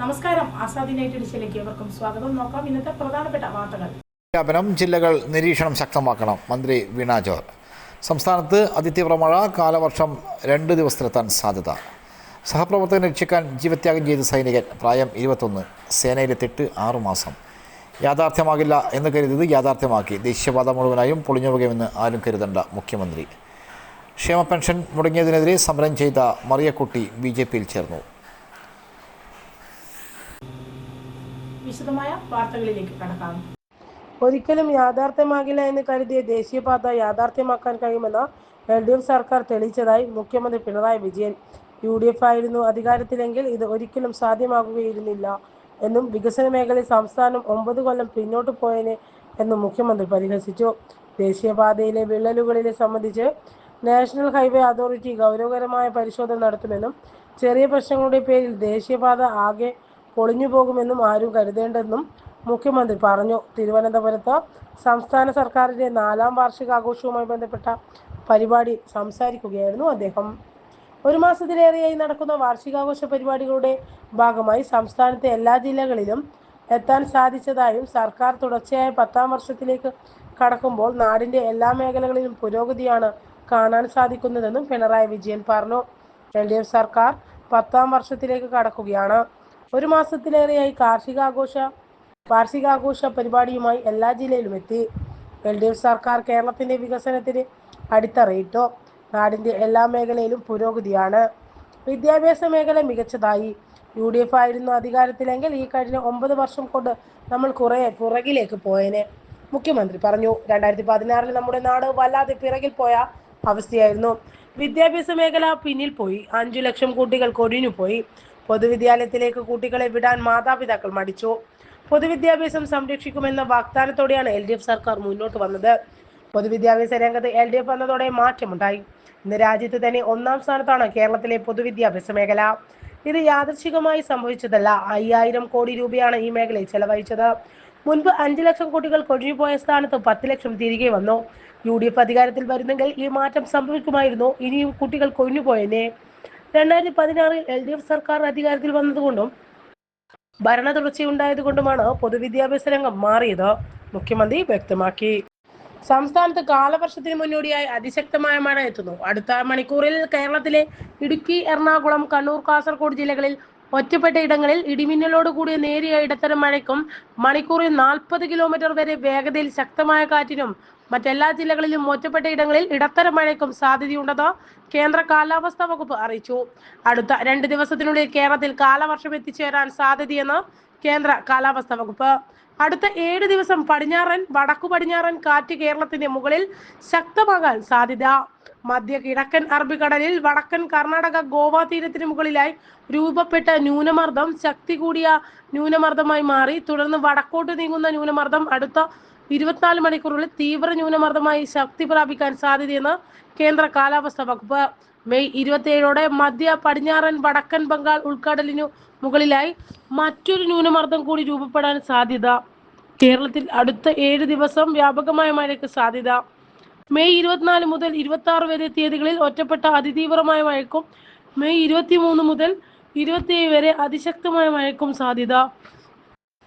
നമസ്കാരം. ആസാദി നൈറ്റ് എഡിഷനിലേക്ക് ഏവർക്കും സ്വാഗതം. നോക്കാം ഇന്നത്തെ പ്രധാനപ്പെട്ട വാർത്തകൾ. വ്യാപനം ജില്ലകൾ നിരീക്ഷണം ശക്തമാക്കണം. മന്ത്രി വീണ ജോർ. സംസ്ഥാനത്ത് അതിതീവ്ര മഴ കാലവർഷം രണ്ട് ദിവസത്തിലെത്താൻ സാധ്യത. സഹപ്രവർത്തകനെ രക്ഷിക്കാൻ ജീവത്യാഗം ചെയ്ത സൈനികൻ പ്രായം ഇരുപത്തൊന്ന് സേനയിലെത്തിട്ട് ആറുമാസം യാഥാർത്ഥ്യമാകില്ല എന്ന് കരുതിയത് യാഥാർത്ഥ്യമാക്കി. ദേശീയപാത മുഴുവനായും പൊളിഞ്ഞുപോകുമെന്ന് ആരും കരുതണ്ട മുഖ്യമന്ത്രി. ക്ഷേമ പെൻഷൻ മുടങ്ങിയതിനെതിരെ സമരം ചെയ്ത മറിയക്കുട്ടി ബി ജെ പിയിൽ ചേർന്നു. വിശദമായ വാർത്തകളിലേക്ക് കടക്കാം. ഒരിക്കലും യാഥാർത്ഥ്യമാകില്ല എന്ന് കരുതിയ ദേശീയപാത യാഥാർത്ഥ്യമാക്കാൻ കഴിയുമെന്ന് എൽ ഡി എഫ് സർക്കാർ തെളിയിച്ചതായി മുഖ്യമന്ത്രി Pinarayi Vijayan. U D F ആയിരുന്നു അധികാരത്തിലെങ്കിൽ ഇത് ഒരിക്കലും സാധ്യമാകുകയിരുന്നില്ല എന്നും വികസന മേഖലയിൽ സംസ്ഥാനം ഒമ്പത് കൊല്ലം പിന്നോട്ട് പോയനെ എന്നും മുഖ്യമന്ത്രി പരിഹസിച്ചു. ദേശീയപാതയിലെ വിള്ളലുകളിലെ സംബന്ധിച്ച് നാഷണൽ ഹൈവേ അതോറിറ്റി ഗൗരവകരമായ പരിശോധന നടത്തുമെന്നും ചെറിയ പ്രശ്നങ്ങളുടെ പേരിൽ ദേശീയപാത ആകെ പൊളിഞ്ഞു പോകുമെന്നും ആരും കരുതേണ്ടെന്നും മുഖ്യമന്ത്രി പറഞ്ഞു. തിരുവനന്തപുരത്ത് സംസ്ഥാന സർക്കാരിന്റെ നാലാം വാർഷികാഘോഷവുമായി ബന്ധപ്പെട്ട പരിപാടി സംസാരിക്കുകയായിരുന്നു അദ്ദേഹം. ഒരു മാസത്തിലേറെയായി നടക്കുന്ന വാർഷികാഘോഷ പരിപാടികളുടെ ഭാഗമായി സംസ്ഥാനത്തെ എല്ലാ ജില്ലകളിലും എത്താൻ സാധിച്ചതായും സർക്കാർ തുടർച്ചയായ പത്താം വർഷത്തിലേക്ക് കടക്കുമ്പോൾ നാടിന്റെ എല്ലാ മേഖലകളിലും പുരോഗതിയാണ് കാണാൻ സാധിക്കുന്നതെന്നും പിണറായി വിജയൻ പറഞ്ഞു. എൽ സർക്കാർ പത്താം വർഷത്തിലേക്ക് കടക്കുകയാണ്. ഒരു മാസത്തിലേറെയായി കാർഷികാഘോഷ വാർഷികാഘോഷ പരിപാടിയുമായി എല്ലാ ജില്ലയിലും എത്തി. എൽ ഡി എഫ് സർക്കാർ കേരളത്തിന്റെ വികസനത്തിന് അടിത്തറയിട്ടു. നാടിന്റെ എല്ലാ മേഖലയിലും പുരോഗതിയാണ്. വിദ്യാഭ്യാസ മേഖല മികച്ചതായി. യു ഡി എഫ് ആയിരുന്നു അധികാരത്തിലെങ്കിൽ ഈ കഴിഞ്ഞ ഒമ്പത് വർഷം കൊണ്ട് നമ്മൾ കുറേ പുറകിലേക്ക് പോയേനെ. മുഖ്യമന്ത്രി പറഞ്ഞു രണ്ടായിരത്തി പതിനാറിൽ നമ്മുടെ നാട് വല്ലാതെ പിറകിൽ പോയ അവസ്ഥയായിരുന്നു. വിദ്യാഭ്യാസ മേഖല പിന്നിൽ പോയി. അഞ്ചു ലക്ഷം കുട്ടികൾ കൊഴിഞ്ഞു പോയി. പൊതുവിദ്യാലയത്തിലേക്ക് കുട്ടികളെ വിടാൻ മാതാപിതാക്കൾ മടിച്ചു. പൊതുവിദ്യാഭ്യാസം സംരക്ഷിക്കുമെന്ന വാഗ്ദാനത്തോടെയാണ് എൽ ഡി എഫ് സർക്കാർ മുന്നോട്ട് വന്നത്. പൊതുവിദ്യാഭ്യാസ രംഗത്ത് എൽ ഡി എഫ് വന്നതോടെ മാറ്റമുണ്ടായി. ഇന്ന് രാജ്യത്ത് തന്നെ ഒന്നാം സ്ഥാനത്താണ് കേരളത്തിലെ പൊതുവിദ്യാഭ്യാസ മേഖല. ഇത് യാദർശികമായി സംഭവിച്ചതല്ല. അയ്യായിരം കോടി രൂപയാണ് ഈ മേഖലയിൽ ചെലവഴിച്ചത്. മുൻപ് അഞ്ചു ലക്ഷം കുട്ടികൾ കൊഴിഞ്ഞുപോയ സ്ഥാനത്ത് പത്ത് ലക്ഷം തിരികെ വന്നു. യു ഡി എഫ് അധികാരത്തിൽ വരുന്നെങ്കിൽ ഈ മാറ്റം സംഭവിക്കുമായിരുന്നു. ഇനിയും കുട്ടികൾ കൊഴിഞ്ഞുപോയെന്നെ രണ്ടായിരത്തി പതിനാറിൽ എൽ ഡി എഫ് സർക്കാർ അധികാരത്തിൽ വന്നതുകൊണ്ടും ഭരണ തുടർച്ചയുണ്ടായതുകൊണ്ടുമാണ് പൊതുവിദ്യാഭ്യാസ രംഗം മാറിയത്. മുഖ്യമന്ത്രി വ്യക്തമാക്കി. സംസ്ഥാനത്ത് കാലവർഷത്തിന് മുന്നോടിയായി അതിശക്തമായ മഴ എത്തുന്നു. അടുത്ത മണിക്കൂറിൽ കേരളത്തിലെ ഇടുക്കി എറണാകുളം കണ്ണൂർ കാസർഗോഡ് ജില്ലകളിൽ ഒറ്റപ്പെട്ട ഇടങ്ങളിൽ ഇടിമിന്നലോട് കൂടിയ നേരിയ ഇടത്തരം മഴയ്ക്കും മണിക്കൂറിൽ നാൽപ്പത് കിലോമീറ്റർ വരെ വേഗതയിൽ ശക്തമായ കാറ്റിനും മറ്റെല്ലാ ജില്ലകളിലും ഒറ്റപ്പെട്ട ഇടങ്ങളിൽ ഇടത്തരം മഴയ്ക്കും സാധ്യതയുണ്ടെന്ന് കേന്ദ്ര കാലാവസ്ഥാ വകുപ്പ് അറിയിച്ചു. അടുത്ത രണ്ട് ദിവസത്തിനുള്ളിൽ കേരളത്തിൽ കാലവർഷം എത്തിച്ചേരാൻ സാധ്യതയെന്ന് കേന്ദ്ര കാലാവസ്ഥാ വകുപ്പ്. അടുത്ത ഏഴ് ദിവസം പടിഞ്ഞാറൻ വടക്കു പടിഞ്ഞാറൻ കാറ്റ് കേരളത്തിന്റെ മുകളിൽ ശക്തമാകാൻ സാധ്യത. മധ്യ കിഴക്കൻ അറബിക്കടലിൽ വടക്കൻ കർണാടക ഗോവ തീരത്തിന് മുകളിലായി രൂപപ്പെട്ട ന്യൂനമർദ്ദം ശക്തി കൂടിയ ന്യൂനമർദ്ദമായി മാറി. തുടർന്ന് വടക്കോട്ട് നീങ്ങുന്ന ന്യൂനമർദ്ദം അടുത്ത ഇരുപത്തിനാല് മണിക്കൂറുകളിൽ തീവ്ര ന്യൂനമർദ്ദമായി ശക്തി പ്രാപിക്കാൻ സാധ്യതയെന്ന് കേന്ദ്ര കാലാവസ്ഥാ വകുപ്പ്. മെയ് ഇരുപത്തിയേഴോടെ മധ്യ പടിഞ്ഞാറൻ വടക്കൻ ബംഗാൾ ഉൾക്കടലിനു മുകളിലായി മറ്റൊരു ന്യൂനമർദ്ദം കൂടി രൂപപ്പെടാൻ സാധ്യത. കേരളത്തിൽ അടുത്ത ഏഴ് ദിവസം വ്യാപകമായ മഴയ്ക്ക് സാധ്യത. മെയ് ഇരുപത്തിനാല് മുതൽ ഇരുപത്തി ആറ് വരെ തീയതികളിൽ ഒറ്റപ്പെട്ട അതിതീവ്രമായ മഴയ്ക്കും മെയ് ഇരുപത്തി മൂന്ന് മുതൽ ഇരുപത്തിയേഴ് വരെ അതിശക്തമായ മഴയ്ക്കും സാധ്യത.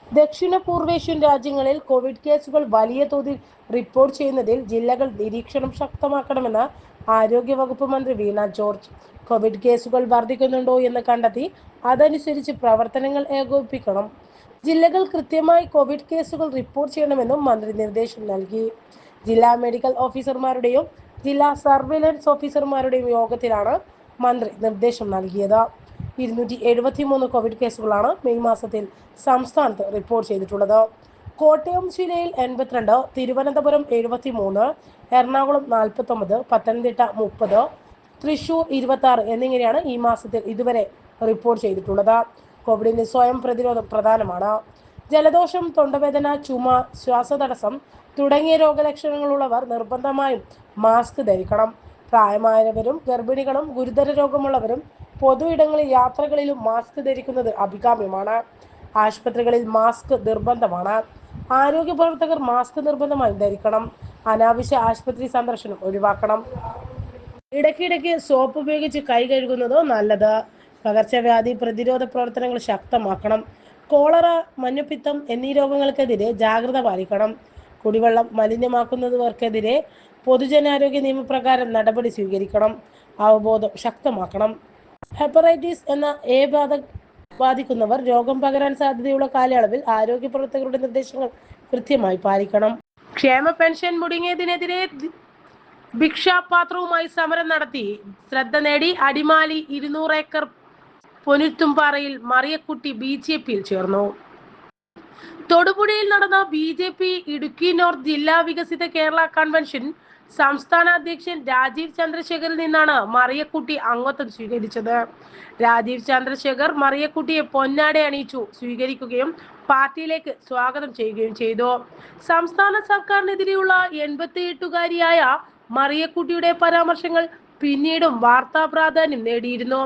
ദക്ഷിണ പൂർവേഷ്യൻ രാജ്യങ്ങളിൽ കോവിഡ് കേസുകൾ വലിയ തോതിൽ റിപ്പോർട്ട് ചെയ്യുന്നതിൽ ജില്ലകൾ നിരീക്ഷണം ശക്തമാക്കണമെന്ന് ആരോഗ്യ വകുപ്പ് മന്ത്രി വീണ ജോർജ്. കോവിഡ് കേസുകൾ വർദ്ധിക്കുന്നുണ്ടോ എന്ന് കണ്ടെത്തി അതനുസരിച്ച് പ്രവർത്തനങ്ങൾ ഏകോപിപ്പിക്കണം. ജില്ലകൾ കൃത്യമായി കോവിഡ് കേസുകൾ റിപ്പോർട്ട് ചെയ്യണമെന്നും മന്ത്രി നിർദ്ദേശം നൽകി. ജില്ലാ മെഡിക്കൽ ഓഫീസർമാരുടെയും ജില്ലാ സർവൈലൻസ് ഓഫീസർമാരുടെയും യോഗത്തിലാണ് മന്ത്രി നിർദ്ദേശം നൽകിയത്. ഇരുന്നൂറ്റി എഴുപത്തി മൂന്ന് കോവിഡ് കേസുകളാണ് മെയ് മാസത്തിൽ സംസ്ഥാനത്ത് റിപ്പോർട്ട് ചെയ്തിട്ടുള്ളത്. കോട്ടയം ജില്ലയിൽ എൺപത്തിരണ്ട് തിരുവനന്തപുരം എഴുപത്തി മൂന്ന് എറണാകുളം നാൽപ്പത്തൊമ്പത് പത്തനംതിട്ട മുപ്പത് തൃശൂർ ഇരുപത്തി ആറ് എന്നിങ്ങനെയാണ് ഈ മാസത്തിൽ ഇതുവരെ റിപ്പോർട്ട് ചെയ്തിട്ടുള്ളത്. കോവിഡിന് സ്വയം പ്രതിരോധം പ്രധാനമാണ്. ജലദോഷം തൊണ്ടവേദന ചുമ ശ്വാസതടസ്സം തുടങ്ങിയ രോഗലക്ഷണങ്ങളുള്ളവർ നിർബന്ധമായും മാസ്ക് ധരിക്കണം. പ്രായമായവരും ഗർഭിണികളും ഗുരുതര രോഗമുള്ളവരും പൊതു ഇടങ്ങളിൽ യാത്രകളിലും മാസ്ക് ധരിക്കുന്നത് അഭികാമ്യമാണ്. ആശുപത്രികളിൽ മാസ്ക് നിർബന്ധമാണ്. ആരോഗ്യ പ്രവർത്തകർ മാസ്ക് നിർബന്ധമായും ധരിക്കണം. അനാവശ്യ ആശുപത്രി സന്ദർശനം ഒഴിവാക്കണം. ഇടയ്ക്കിടയ്ക്ക് സോപ്പ് ഉപയോഗിച്ച് കൈ കഴുകുന്നതോ നല്ലത്. പകർച്ചവ്യാധി പ്രതിരോധ പ്രവർത്തനങ്ങൾ ശക്തമാക്കണം. കോളറ മഞ്ഞപ്പിത്തം എന്നീ രോഗങ്ങൾക്കെതിരെ ജാഗ്രത പാലിക്കണം. കുടിവെള്ളം മലിനമാക്കുന്നവർക്കെതിരെ പൊതുജനാരോഗ്യ നിയമപ്രകാരം നടപടി സ്വീകരിക്കണം. അവബോധം ശക്തമാക്കണം. ഹെപ്പറൈറ്റിസ് എന്ന എ ബാധ ബാധിക്കുന്നവർ രോഗം പകരാൻ സാധ്യതയുള്ള കാലയളവിൽ ആരോഗ്യ പ്രവർത്തകരുടെ നിർദ്ദേശങ്ങൾ കൃത്യമായി പാലിക്കണം. ക്ഷേമ പെൻഷൻ മുടങ്ങിയതിനെതിരെ ഭിക്ഷാപാത്രവുമായി സമരം നടത്തി. ശ്രദ്ധ നേടി അടിമാലി ഇരുന്നൂറ് ഏക്കർ പൊനുത്തുംപാറയിൽ മറിയക്കുട്ടി ബി ജെ പിയിൽ ചേർന്നു. തൊടുപുഴയിൽ നടന്ന B J P Idukki north ജില്ലാ വികസിത കേരള കൺവെൻഷൻ സംസ്ഥാന അധ്യക്ഷൻ രാജീവ് ചന്ദ്രശേഖറിൽ നിന്നാണ് മറിയക്കുട്ടി അംഗത്വം സ്വീകരിച്ചത്. രാജീവ് ചന്ദ്രശേഖർ മറിയക്കുട്ടിയെ പൊന്നാടെ അണിയിച്ചു സ്വീകരിക്കുകയും പാർട്ടിയിലേക്ക് സ്വാഗതം ചെയ്യുകയും ചെയ്തു. സംസ്ഥാന സർക്കാരിനെതിരെയുള്ള എൺപത്തിയെട്ടുകാരിയായ മറിയക്കുട്ടിയുടെ പരാമർശങ്ങൾ പിന്നീടും വാർത്താ പ്രാധാന്യം നേടിയിരുന്നു.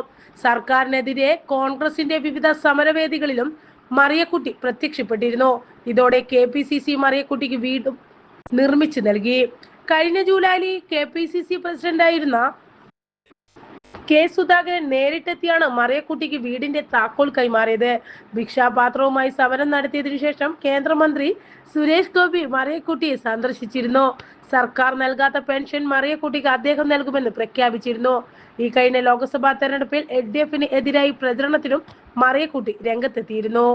സർക്കാരിനെതിരെ കോൺഗ്രസിന്റെ വിവിധ സമരവേദികളിലും മറിയക്കുട്ടി പ്രത്യക്ഷപ്പെട്ടിരുന്നു. ഇതോടെ കെ പി സി സി മറിയക്കുട്ടിക്ക് വീണ്ടും നിർമ്മിച്ചു നൽകി. കഴിഞ്ഞ ജൂലൈയിൽ കെ പി സി സി പ്രസിഡന്റായിരുന്ന കെ സുധാകരൻ നേരിട്ടെത്തിയാണ് മറിയക്കുട്ടിക്ക് വീടിന്റെ താക്കോൽ കൈമാറിയത്. ഭിക്ഷാപാത്രവുമായി സമരം നടത്തിയതിനു ശേഷം കേന്ദ്രമന്ത്രി സുരേഷ് ഗോപി മറിയക്കുട്ടിയെ സന്ദർശിച്ചിരുന്നു. സർക്കാർ നൽകാത്ത പെൻഷൻ മറിയക്കുട്ടിക്ക് അദ്ദേഹം നൽകുമെന്ന് പ്രഖ്യാപിച്ചിരുന്നു. ഈ കഴിഞ്ഞ ലോക്സഭാ തെരഞ്ഞെടുപ്പിൽ എൽ ഡി എഫിന് എതിരായി പ്രചരണത്തിനും മറിയക്കുട്ടി രംഗത്തെത്തിയിരുന്നു.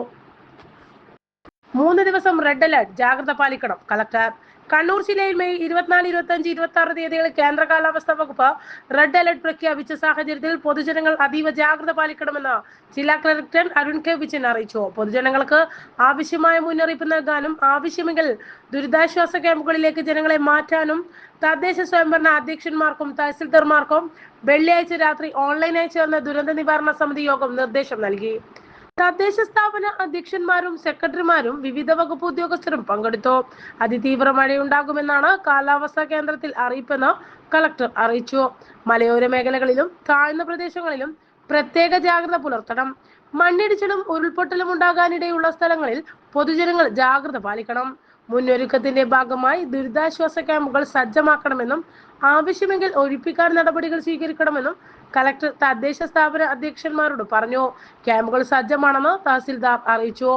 മൂന്ന് ദിവസം റെഡ് അലർട്ട്. ജാഗ്രത പാലിക്കണം കളക്ടർ. കണ്ണൂർ ജില്ലയിൽ മെയ് ഇരുപത്തിനാല് ഇരുപത്തി അഞ്ച് ഇരുപത്തി ആറ് തീയതികളിൽ കേന്ദ്ര കാലാവസ്ഥാ വകുപ്പ് റെഡ് അലർട്ട് പ്രഖ്യാപിച്ച സാഹചര്യത്തിൽ പൊതുജനങ്ങൾ അതീവ ജാഗ്രത പാലിക്കണമെന്ന് ജില്ലാ കളക്ടർ അരുൺ കെ. വിജയൻ അറിയിച്ചു. പൊതുജനങ്ങൾക്ക് ആവശ്യമായ മുന്നറിയിപ്പ് നൽകാനും ആവശ്യമെങ്കിൽ ദുരിതാശ്വാസ ക്യാമ്പുകളിലേക്ക് ജനങ്ങളെ മാറ്റാനും തദ്ദേശ സ്വയംഭരണ അധ്യക്ഷന്മാർക്കും തഹസിൽദാർമാർക്കും വെള്ളിയാഴ്ച രാത്രി ഓൺലൈനായി ചേർന്ന ദുരന്ത നിവാരണ സമിതി യോഗം നിർദ്ദേശം നൽകി. തദ്ദേശ സ്ഥാപന അധ്യക്ഷന്മാരും സെക്രട്ടറിമാരും വിവിധ വകുപ്പ് ഉദ്യോഗസ്ഥരും പങ്കെടുത്തു. അതിതീവ്ര മഴയുണ്ടാകുമെന്നാണ് കാലാവസ്ഥാ കേന്ദ്രത്തിൽ അറിയിപ്പെന്ന് കളക്ടർ അറിയിച്ചു. മലയോര മേഖലകളിലും താഴ്ന്ന പ്രദേശങ്ങളിലും പ്രത്യേക ജാഗ്രത പുലർത്തണം. മണ്ണിടിച്ചിലും ഉരുൾപൊട്ടലും ഉണ്ടാകാനിടയുള്ള സ്ഥലങ്ങളിൽ പൊതുജനങ്ങൾ ജാഗ്രത പാലിക്കണം. മുന്നൊരുക്കത്തിന്റെ ഭാഗമായി ദുരിതാശ്വാസ ക്യാമ്പുകൾ സജ്ജമാക്കണമെന്നും ആവശ്യമെങ്കിൽ ഒഴിപ്പിക്കാൻ നടപടികൾ സ്വീകരിക്കണമെന്നും കലക്ടർ തദ്ദേശ സ്ഥാപന അധ്യക്ഷന്മാരോട് പറഞ്ഞു ക്യാമ്പുകൾ സജ്ജമാണെന്ന് തഹസിൽദാർ അറിയിച്ചു.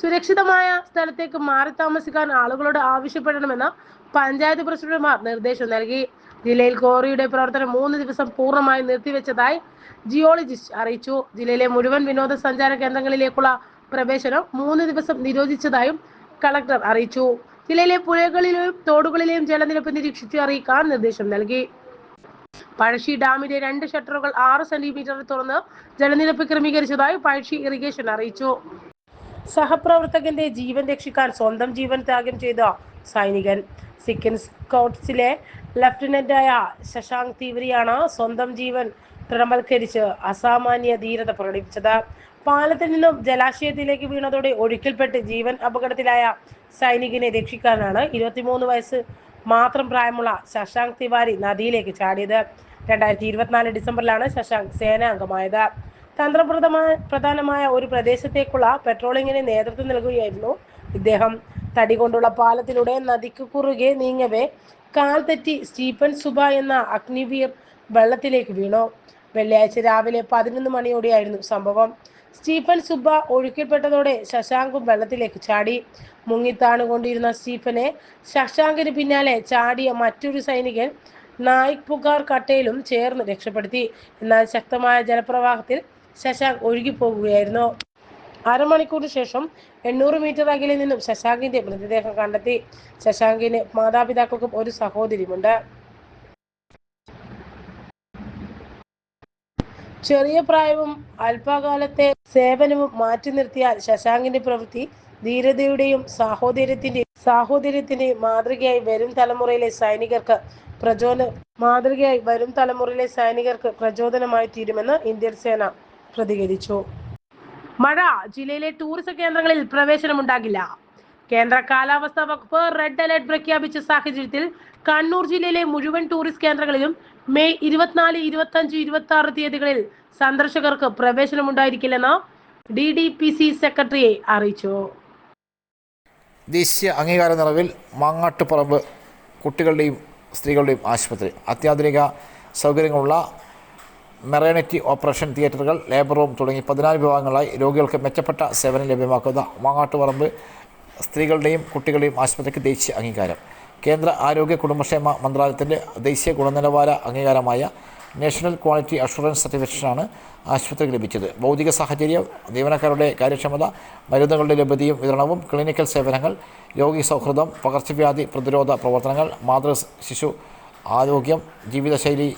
സുരക്ഷിതമായ സ്ഥലത്തേക്ക് മാറി താമസിക്കാൻ ആളുകളോട് ആവശ്യപ്പെടണമെന്ന് പഞ്ചായത്ത് പ്രസിഡന്റുമാർ നിർദ്ദേശം നൽകി. ജില്ലയിൽ കോറിയുടെ പ്രവർത്തനം മൂന്ന് ദിവസം പൂർണമായി നിർത്തിവെച്ചതായി ജിയോളജിസ്റ്റ് അറിയിച്ചു. ജില്ലയിലെ മുഴുവൻ വിനോദസഞ്ചാര കേന്ദ്രങ്ങളിലേക്കുള്ള പ്രവേശനം മൂന്ന് ദിവസം നിരോധിച്ചതായും കളക്ടർ അറിയിച്ചു. ജില്ലയിലെ പുഴകളിലെയും തോടുകളിലെയും ജലനിരപ്പ് നിരീക്ഷിച്ചു അറിയിക്കാൻ നിർദ്ദേശം നൽകി. പഴശ്ശി ഡാമിന്റെ രണ്ട് ഷട്ടറുകൾ ആറ് സെന്റിമീറ്റർ തുറന്ന് ജലനിരപ്പ് ക്രമീകരിച്ചതായി പഴശ്ശി ഇറിഗേഷൻ അറിയിച്ചു. സഹപ്രവർത്തകന്റെ ജീവൻ രക്ഷിക്കാൻ സ്വന്തം ജീവൻ ത്യാഗം ചെയ്ത സൈനികൻ. സിക്കിം സ്കൗട്ട്സിലെ ആയ ശശാങ്ക് തീവരിയാണ് സ്വന്തം ജീവൻ തൃണവൽക്കരിച്ച് അസാമാന്യ ധീരത പ്രകടിപ്പിച്ചത്. പാലത്തിൽ നിന്നും ജലാശയത്തിലേക്ക് വീണതോടെ ഒഴുക്കിൽപ്പെട്ട് ജീവൻ അപകടത്തിലായ സൈനികനെ രക്ഷിക്കാനാണ് ഇരുപത്തിമൂന്ന് വയസ്സ് മാത്രം പ്രായമുള്ള ശശാങ്ക് തിവാരി നദിയിലേക്ക് ചാടിയത്. രണ്ടായിരത്തി ഇരുപത്തിനാല് ഡിസംബറിലാണ് ശശാങ്ക് സേനാംഗമായത്. തന്ത്രപ്രദമായ പ്രധാനമായ ഒരു പ്രദേശത്തേക്കുള്ള പെട്രോളിങ്ങിന് നേതൃത്വം നൽകുകയായിരുന്നു ഇദ്ദേഹം. തടി കൊണ്ടുള്ള പാലത്തിലൂടെ നദിക്ക് കുറുകെ നീങ്ങവേ കാൽ തെറ്റി സ്റ്റീഫൻ സുബ എന്ന അഗ്നിവീർ വെള്ളത്തിലേക്ക് വീണു. വെള്ളിയാഴ്ച രാവിലെ പതിനൊന്ന് മണിയോടെയായിരുന്നു സംഭവം. സ്റ്റീഫൻ സുബ്ബ ഒഴുക്കിൽപ്പെട്ടതോടെ ശശാങ്കും വെള്ളത്തിലേക്ക് ചാടി. മുങ്ങിത്താണുകൊണ്ടിരുന്ന സ്റ്റീഫനെ ശശാങ്കിന് പിന്നാലെ ചാടിയ മറ്റൊരു സൈനികൻ നായിക് പുകാർ കട്ടയിലും ചേർന്ന് രക്ഷപ്പെടുത്തി. എന്നാൽ ശക്തമായ ജലപ്രവാഹത്തിൽ ശശാങ്ക് ഒഴുകിപ്പോകുകയായിരുന്നു. അരമണിക്കൂറിന് ശേഷം എണ്ണൂറ് മീറ്റർ അകലിൽ നിന്നും ശശാങ്കിന്റെ മൃതദേഹം കണ്ടെത്തി. ശശാങ്കിന് മാതാപിതാക്കൾക്കും ഒരു സഹോദരിയുമുണ്ട്. ചെറിയ പ്രായവും അല്പകാലത്തെ സേവനവും മാറ്റി നിർത്തിയാൽ ശശാങ്കിന്റെ പ്രവൃത്തി ധീരതയുടെയും സാഹോദര്യത്തിന്റെയും സാഹോദര്യത്തിന്റെയും മാതൃകയായി വരും തലമുറയിലെ സൈനികർക്ക് പ്രചോദന മാതൃകയായി വരും തലമുറയിലെ സൈനികർക്ക് പ്രചോദനമായി തീരുമെന്ന് ഇന്ത്യൻ സേന പ്രതികരിച്ചു. മഴ ജില്ലയിലെ ടൂറിസം കേന്ദ്രങ്ങളിൽ പ്രവേശനമുണ്ടാകില്ല. കേന്ദ്ര കാലാവസ്ഥാ വകുപ്പ് റെഡ് അലർട്ട് പ്രഖ്യാപിച്ച സാഹചര്യത്തിൽ കണ്ണൂർ ജില്ലയിലെ മുഴുവൻ ടൂറിസ്റ്റ് കേന്ദ്രങ്ങളിലും മെയ് ഇരുപത്തിനാല് ഇരുപത്തി അഞ്ച് ഇരുപത്തി ആറ് തീയതികളിൽ സന്ദർശകർക്ക് പ്രവേശനമുണ്ടായിരിക്കില്ലെന്ന് ഡി ഡി പി സി സെക്രട്ടറിയെ അറിയിച്ചു. ദേശീയ അംഗീകാര നിറവിൽ മാങ്ങാട്ടുപറമ്പ് കുട്ടികളുടെയും സ്ത്രീകളുടെയും ആശുപത്രി. അത്യാധുനിക സൗകര്യങ്ങളുള്ള മെറേണിറ്റി ഓപ്പറേഷൻ തിയേറ്ററുകൾ ലേബർ റൂം തുടങ്ങി പതിനാല് വിഭാഗങ്ങളായി രോഗികൾക്ക് മെച്ചപ്പെട്ട സേവനം ലഭ്യമാക്കുന്ന മാങ്ങാട്ടുപറമ്പ് സ്ത്രീകളുടെയും കുട്ടികളുടെയും ആശുപത്രിക്ക് ദേശീയ അംഗീകാരം. കേന്ദ്ര ആരോഗ്യ കുടുംബക്ഷേമ മന്ത്രാലയത്തിന്റെ ദേശീയ ഗുണനിലവാര അംഗീകാരമായ നാഷണൽ ക്വാളിറ്റി അഷുറൻസ് സർട്ടിഫിക്കറ്റാണ് ആശുപത്രിക്ക് ലഭിച്ചത്. ഭൗതിക സാഹചര്യം ജീവനക്കാരുടെ കാര്യക്ഷമത മരുന്നുകളുടെ ലഭ്യതയും വിതരണവും ക്ലിനിക്കൽ സേവനങ്ങൾ രോഗി സൗഹൃദം പകർച്ചവ്യാധി പ്രതിരോധ പ്രവർത്തനങ്ങൾ മാതൃ ശിശു ആരോഗ്യം ജീവിതശൈലി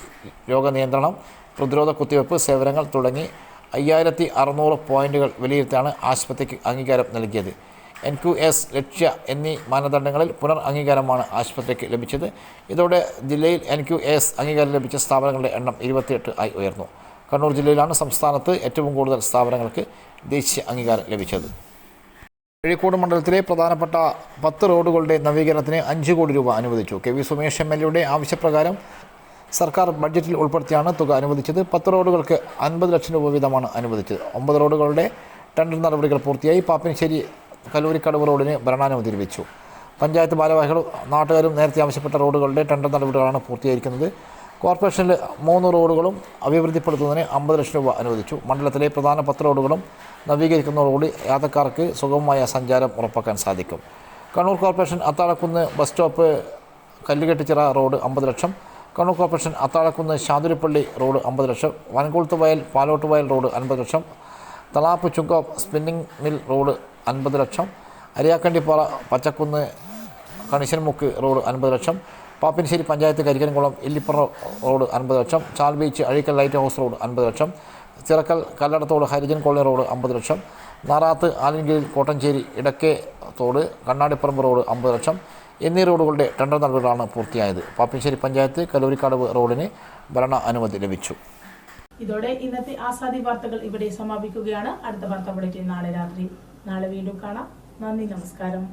രോഗനിയന്ത്രണം പ്രതിരോധ കുത്തിവയ്പ്പ് സേവനങ്ങൾ തുടങ്ങി അയ്യായിരത്തി അറുന്നൂറ് പോയിന്റുകൾ വിലയിരുത്താണ് ആശുപത്രിക്ക് അംഗീകാരം നൽകിയത്. എൻ ക്യു എസ് ലക്ഷ്യ എന്നീ മാനദണ്ഡങ്ങളിൽ പുനർ അംഗീകാരമാണ് ആശുപത്രിക്ക് ലഭിച്ചത്. ഇതോടെ ജില്ലയിൽ എൻ ക്യു എസ് അംഗീകാരം ലഭിച്ച സ്ഥാപനങ്ങളുടെ എണ്ണം ഇരുപത്തിയെട്ട് ആയി ഉയർന്നു. കണ്ണൂർ ജില്ലയിലാണ് സംസ്ഥാനത്ത് ഏറ്റവും കൂടുതൽ സ്ഥാപനങ്ങൾക്ക് ദേശീയ അംഗീകാരം ലഭിച്ചത്. കഴിക്കോട് മണ്ഡലത്തിലെ പ്രധാനപ്പെട്ട പത്ത് റോഡുകളുടെ നവീകരണത്തിന് അഞ്ച് കോടി രൂപ അനുവദിച്ചു. K V Sumesh M L എയുടെ ആവശ്യപ്രകാരം സർക്കാർ ബഡ്ജറ്റിൽ ഉൾപ്പെടുത്തിയാണ് തുക അനുവദിച്ചത്. പത്ത് റോഡുകൾക്ക് അൻപത് ലക്ഷം രൂപ വീതമാണ് അനുവദിച്ചത്. ഒമ്പത് റോഡുകളുടെ ടെൻഡർ നടപടികൾ പൂർത്തിയായി. പാപ്പിനിശ്ശേരി കല്ലൂരിക്കടവ് റോഡിന് ഭരണാനുമതി ലഭിച്ചു. പഞ്ചായത്ത് ഭാരവാഹികളും നാട്ടുകാരും നേരത്തെ ആവശ്യപ്പെട്ട റോഡുകളുടെ ടെൻഡർ നടപടികളാണ് പൂർത്തീകരിക്കുന്നത് കോർപ്പറേഷനിൽ മൂന്ന് റോഡുകളും അഭിവൃദ്ധിപ്പെടുത്തുന്നതിന് അമ്പത് ലക്ഷം രൂപ അനുവദിച്ചു. മണ്ഡലത്തിലെ പ്രധാന പത്ത് റോഡുകളും നവീകരിക്കുന്നതോടുകൂടി യാത്രക്കാർക്ക് സുഗമമായ സഞ്ചാരം ഉറപ്പാക്കാൻ സാധിക്കും. Kannur corporation Athazhakunnu bus stop Kallukettichira road അമ്പത് ലക്ഷം. കണ്ണൂർ കോർപ്പറേഷൻ അത്താഴക്കുന്ന് ശാന്തിരിപ്പള്ളി റോഡ് അമ്പത് ലക്ഷം. വൻകുളത്ത് വയൽ പാലോട്ട് വയൽ റോഡ് അൻപത് ലക്ഷം. Thalap Chungam spinning mill road അൻപത് ലക്ഷം. അരിയാക്കണ്ടിപ്പാറ പച്ചക്കുന്ന് കണിശൻമുക്ക് റോഡ് അൻപത് ലക്ഷം. പാപ്പിനിശ്ശേരി പഞ്ചായത്ത് കരിക്കൻകുളം ഇല്ലിപ്പുറ റോഡ് അൻപത് ലക്ഷം. Chal beach Azhikkal light house road അൻപത് ലക്ഷം. ചിറക്കൽ കല്ലടത്തോട് ഹരിജൻ കോളനി റോഡ് അമ്പത് ലക്ഷം. നാറാത്ത് ആലിൻകീഴിൽ കോട്ടഞ്ചേരി ഇടക്കേ തോട് കണ്ണാടിപ്പറമ്പ് റോഡ് അമ്പത് ലക്ഷം. എന്നീ റോഡുകളുടെ ടെൻഡർ നടപടികളാണ് പൂർത്തിയായത്. പാപ്പിൻശ്ശേരി പഞ്ചായത്ത് കലൂരിക്കാടവ് റോഡിന് ഭരണ അനുമതി ലഭിച്ചു. ഇതോടെ ഇന്നത്തെ ആസാദി വാർത്തകൾ ഇവിടെ സമാപിക്കുകയാണ്. അടുത്ത വാർത്ത ബുള്ളറ്റിൻ നാളെ രാത്രി. നാളെ വീണ്ടും കാണാം. നന്ദി നമസ്കാരം.